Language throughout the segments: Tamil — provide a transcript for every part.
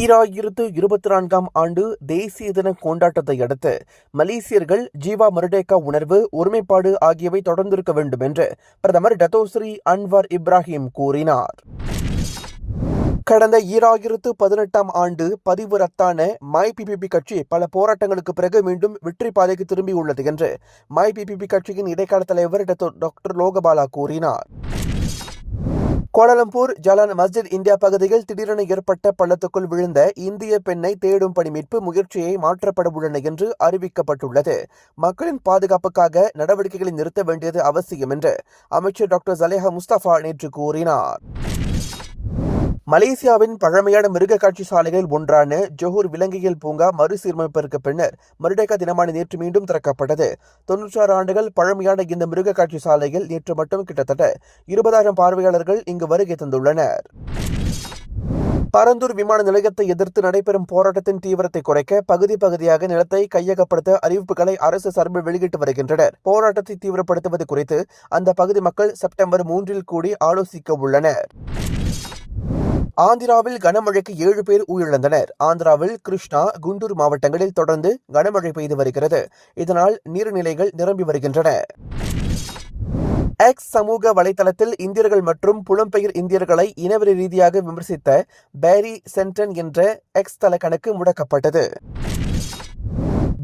ஈராயிரத்து இருபத்தி நான்காம் ஆண்டு தேசிய தின கொண்டாட்டத்தை அடுத்து மலேசியர்கள் ஜீவா மருடேக்கா உணர்வு ஒருமைப்பாடு ஆகியவை தொடர்ந்திருக்க வேண்டும் என்று பிரதமர் டத்தோஸ்ரீ அன்வார் இப்ராஹிம் கூறினார். கடந்த ஈராயிரத்து பதினெட்டாம் ஆண்டு பதிவு ரத்தான மை பிபிபி கட்சி பல போராட்டங்களுக்கு பிறகு மீண்டும் வெற்றி பாதைக்கு திரும்பியுள்ளது என்று மை பிபிபி கட்சியின் இடைக்கால தலைவர் டாக்டர் லோகபாலா கூறினார். கோலாலம்பூர் ஜலான் மஸ்ஜித் இந்தியா பகுதியில் திடீரென ஏற்பட்ட பள்ளத்துக்குள் விழுந்த இந்திய பெண்ணை தேடும் பணி மீட்பு முயற்சியை மாற்றப்பட உள்ளன என்று அறிவிக்கப்பட்டுள்ளது. மக்களின் பாதுகாப்புக்காக நடவடிக்கைகளை நிறுத்த வேண்டியது அவசியம் என்று அமைச்சர் டாக்டர் ஜலேஹா முஸ்தபா நேற்று கூறினார். மலேசியாவின் பழமையான மிருக காட்சி சாலைகளில் ஒன்றான ஜொஹூர் விலங்கியல் பூங்கா மறுசீரமைப்பிற்கு பின்னர் மருடேகா தினமான நேற்று மீண்டும் திறக்கப்பட்டது. தொன்னூற்றாறு ஆண்டுகள் பழமையான இந்த மிருக காட்சி சாலையில் நேற்று மட்டும் கிட்டத்தட்ட இருபதாயிரம் பார்வையாளர்கள் இங்கு வருகை தந்துள்ளனர். பரந்தூர் விமான நிலையத்தை எதிர்த்து நடைபெறும் போராட்டத்தின் தீவிரத்தை குறைக்க பகுதி பகுதியாக நிலத்தை கையகப்படுத்த அறிவிப்புகளை அரசு சார்பில் வெளியிட்டு வருகின்றனர். போராட்டத்தை தீவிரப்படுத்துவது குறித்து அந்த பகுதி மக்கள் செப்டம்பர் மூன்றில் கூடி ஆலோசிக்க உள்ளனர். ஆந்திராவில் கனமழைக்கு ஏழு பேர் உயிரிழந்தனர். ஆந்திராவில் கிருஷ்ணா குண்டூர் மாவட்டங்களில் தொடர்ந்து கனமழை பெய்து வருகிறது. இதனால் நீர்நிலைகள் நிரம்பி வருகின்றன. எக்ஸ் சமூக வலைதளத்தில் இந்தியர்கள் மற்றும் புலம்பெயர் இந்தியர்களை இனவெறி ரீதியாக விமர்சித்த பேரி சென்டன் என்ற எக்ஸ் தள கணக்கு முடக்கப்பட்டது.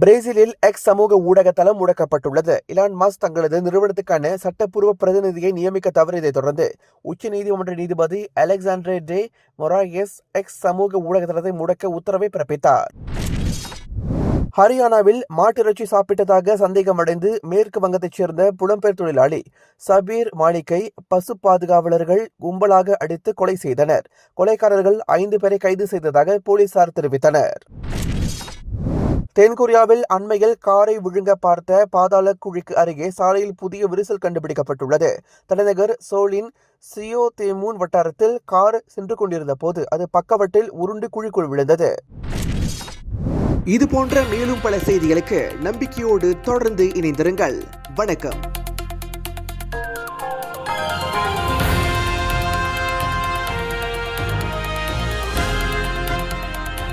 பிரேசிலில் எக்ஸ் சமூக ஊடக தளம் முடக்கப்பட்டுள்ளது. இலான் மாஸ் தங்களது நிறுவனத்துக்கான சட்டப்பூர்வ பிரதிநிதியை நியமிக்க தவறியதைத் தொடர்ந்து உச்சநீதிமன்ற நீதிபதி அலெக்சாண்ட்ரே டே மொராயஸ் எக்ஸ் சமூக ஊடக தளத்தை முடக்க உத்தரவை பிறப்பித்தார். ஹரியானாவில் மாட்டிறைச்சி சாப்பிட்டதாக சந்தேகமடைந்து மேற்கு வங்கத்தைச் சேர்ந்த புலம்பெயர் தொழிலாளி சபீர் மாளிகை பசு பாதுகாவலர்கள் கும்பலாக அடித்து கொலை செய்தனர். கொலைக்காரர்கள் ஐந்து பேரை கைது செய்ததாக போலீசார் தெரிவித்தனர். தென்கொரியாவில் அண்மையில் காரை விழுங்க பார்த்த பாதாள குழிக்கு அருகே சாலையில் புதிய விரிசல் கண்டுபிடிக்கப்பட்டுள்ளது. தலைநகர் சோலின் சியோ தேமூன் வட்டாரத்தில் கார் சென்று கொண்டிருந்த போது அது பக்கவட்டில் உருண்டு குழிக்குள் விழுந்தது. இது போன்ற மேலும் பல செய்திகளுக்கு நம்பிக்கையோடு தொடர்ந்து இணைந்திருங்கள். வணக்கம்.